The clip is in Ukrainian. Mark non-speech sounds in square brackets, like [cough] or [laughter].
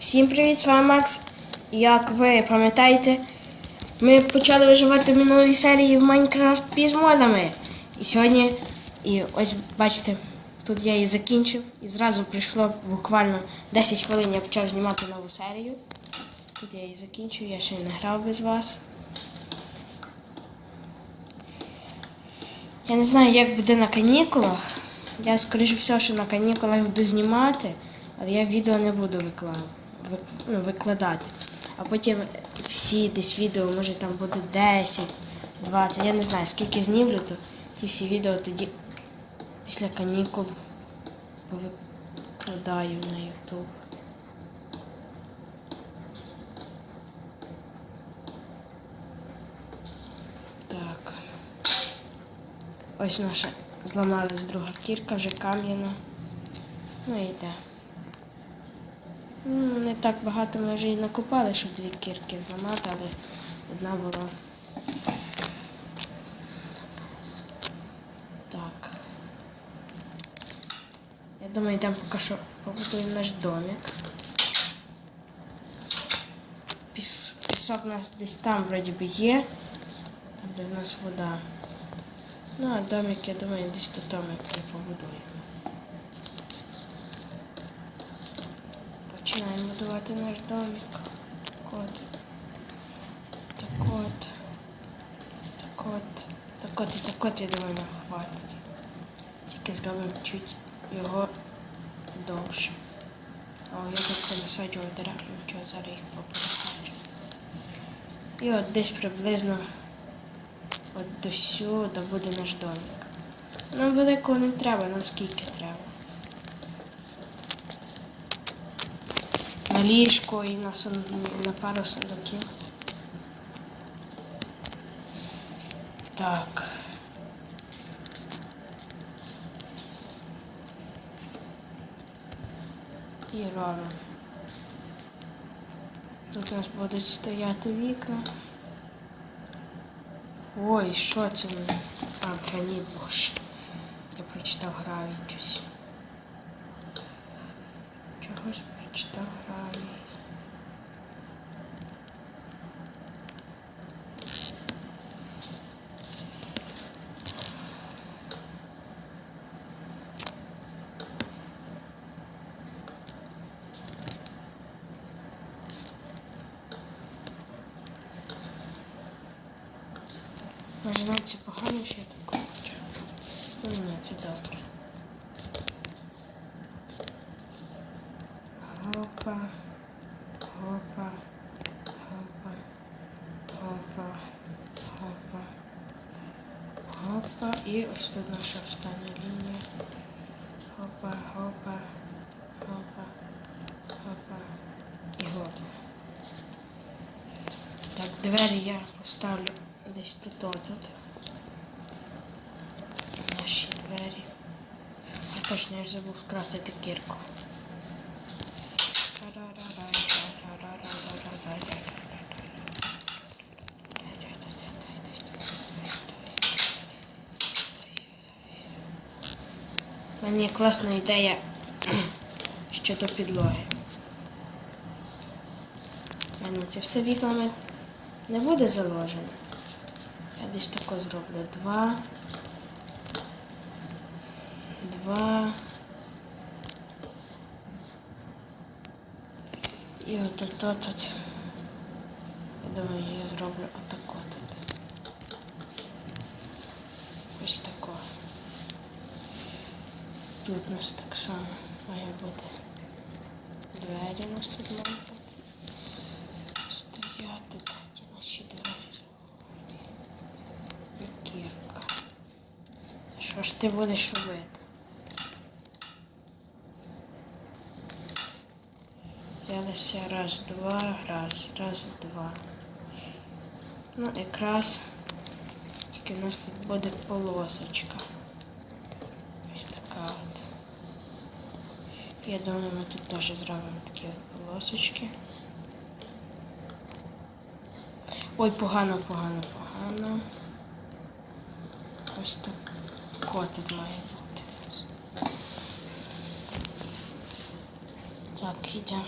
Всім привіт, з вами Макс. Як ви пам'ятаєте, ми почали виживати в минулій серії в Майнкрафт з модами. І сьогодні, і ось бачите, тут я її закінчив і зразу прийшло буквально 10 хвилин я почав знімати нову серію. Тут я її закінчив, я ще не грав без вас. Я не знаю, як буде на канікулах. Я, скоріше всього, що на канікулах буду знімати, але я відео не буду викладати, викладати. А потім всі десь відео, може там буде 10, 20, я не знаю, скільки знімлю, то ті всі відео тоді після канікул викладаю на YouTube. Так. Ось наша зламалась друга кірка, вже кам'яна. Ну і йде. Ну, не так багато ми вже і накопали, щоб дві кірки зламати, але одна була. Так. Я думаю, йдемо поки що побудуємо наш домик. Піс, пісок у нас десь там вроді би є, там де в нас вода. Ну, а домик, я думаю, десь тут домик ми побудуємо. Починаємо будувати наш домик. Так от. Так от. Так от. Так от і так от, я думаю, нам хватить. Тільки зробимо чуть його довше. О, я тут понасаджував дерева, нічого, зараз їх попересаджу. І от десь приблизно от до сюди буде наш домик. Нам великого не треба, нам скільки треба. На ліжко і на, сон... на пару сундуків. Так. І робимо. Тут у нас будуть стояти вікна. Ой, що це? А, граніт боже. Я прочитав гравій щось. Чогось навіть це погано, що я так хочу. Ну ні, це добре. Гопа, гопа, гопа, гопа, гопа, гопа. І ось тут наша остання лінія. Гопа, гопа, гопа, гопа і гопа. Так, двері я поставлю десь тут тут. Наші двері. А точно я ж забув скрафтити кірку. Мене є класна ідея [clears throat] щодо підлоги. У мене це все вікнами не буде заложено. Я десь тако зроблю. Два. Два. І от тут, от, от. Я думаю, я зроблю отако тут. Ось тако. Тут у нас так само має бути. Двері у нас тут мають бути. Стояти, такі наші двері. І кірка. Що ж ти будеш робити? Взялися раз, два, раз, раз, два. Ну, якраз тільки в нас тут буде полосочка. Ось така от. Я думаю, ми тут теж зробимо такі от полосочки. Ой, погано, погано, погано. Ось так котик має бути. Так, йдемо.